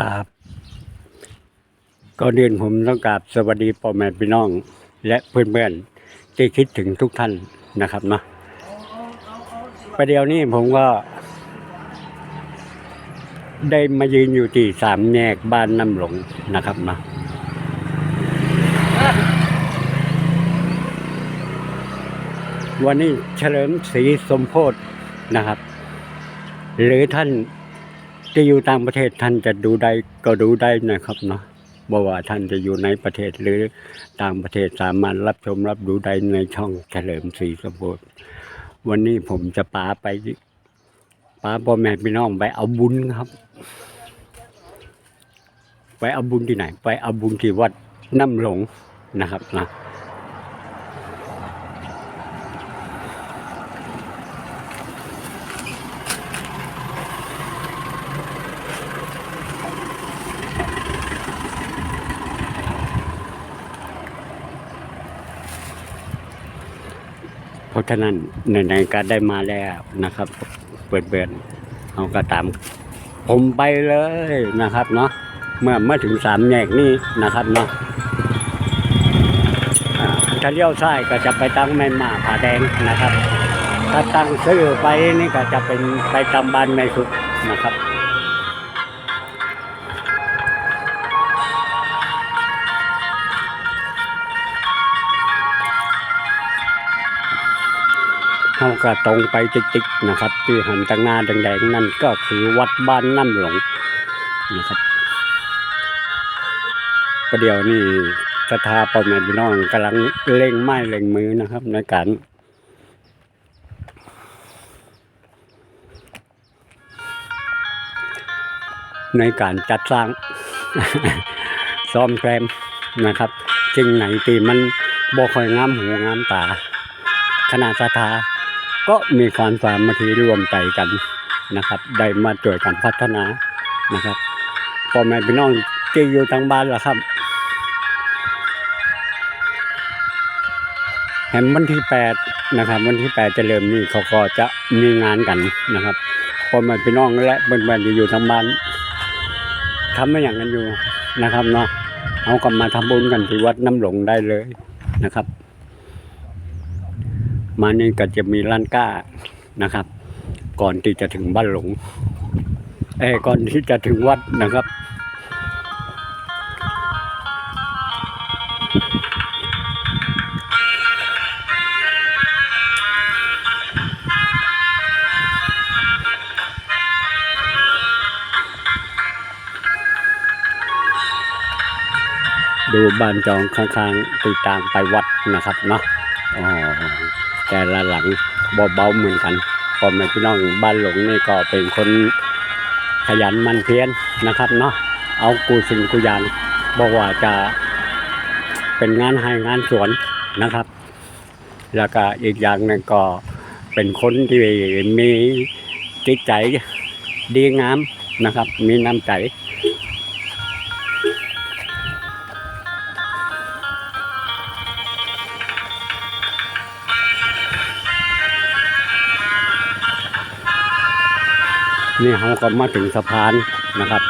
ครับก่อนอื่นผมต้องกราบสวัสดีพ่อแม่พี่น้อง และเพื่อนๆที่คิดถึงทุกท่านนะครับเนาะประเดี๋ยวนี้ผมก็ ได้มายืนอยู่ที่สามแยกบ้านน้ำหลงนะครับเนาะวันนี้เฉลิมศรีสมโพธนะครับ หรือท่าน ที่อยู่ต่างประเทศท่านจะดูได้ก็ดูได้นะครับเนาะบ่ว่าท่านจะอยู่ในประเทศหรือต่างประเทศสามารถรับชมรับดูได้ในช่องเฉลิมศรีสมบูรณ์วันนี้ผมจะปาไปปาพ่อแม่พี่น้องไปเอาบุญครับ ไปเอาบุญที่ไหน ไปเอาบุญที่วัดน้ำหลงนะครับนะ ราะฉะนั้นในๆก็ได้มาแล้วนะครับ เปิดเบินเอาก็ตาม ผมไปเลยนะครับเนาะเมื่อมาถึงสามแยกนี้นะครับเนาะถ้าเลี้ยวซ้ายก็จะไปตั้งแม่นมาผาแดงนะครับ ถ้าตั้งซื้อไปนี่ก็จะเป็นไปตามบ้านในสุดนะครับ เขาก็ตรงไปติ๊กๆนะครับที่หันตางหน้าแดงๆนั่นก็คือวัดบ้านน้ำหลงนะครับประเดี๋ยวนี้สถาปอแม่พี่น้องกำลังเร่งไม้เร่งมือนะครับ ในการในการจัดสร้างซ่อมแซมนะครับสิ่งไหนที่มันบ่ค่อยงามหูงามตาคณะสถา ก็มีความสามัคคีร่วมใจกันนะครับ ได้มาช่วยกันพัฒนานะครับพ่อแม่พี่น้องที่อยู่ทางบ้านล่ะครับแหมวันที่แปดนะครับ วันที่แปดจะเริ่มนี่เขาก็จะมีงานกันนะครับพ่อแม่พี่น้องและเพื่อนๆที่อยู่ทางบ้านทำไม่อย่างกันอยู่นะครับเนาะเอากลับมาทำบุญกันที่วัดน้ำหลงได้เลยนะครับ มานี่ก็จะมีร้านก้านะครับ ก่อนที่จะถึงบ้านหลงเอ้ก่อนที่จะถึงวัดนะครับ ดูบ้านจองข้างๆตีตางไปวัดนะครับเนาะอ๋อ แต่ละหลังเบาๆเหมือนกันพ่อแม่พี่น้องบ้านหลงนี่ก็เป็นคนขยันมันเพียรนะครับเนาะเอากูสิ่งกูยางบอกว่าจะเป็นงานให้งานสวนนะครับ แล้วก็อีกอย่างหนึงก็เป็นคนที่มีจิตใจดีงามนะครับ มีน้ำใจ นี่เขาก็มาถึงสะพานนะครับ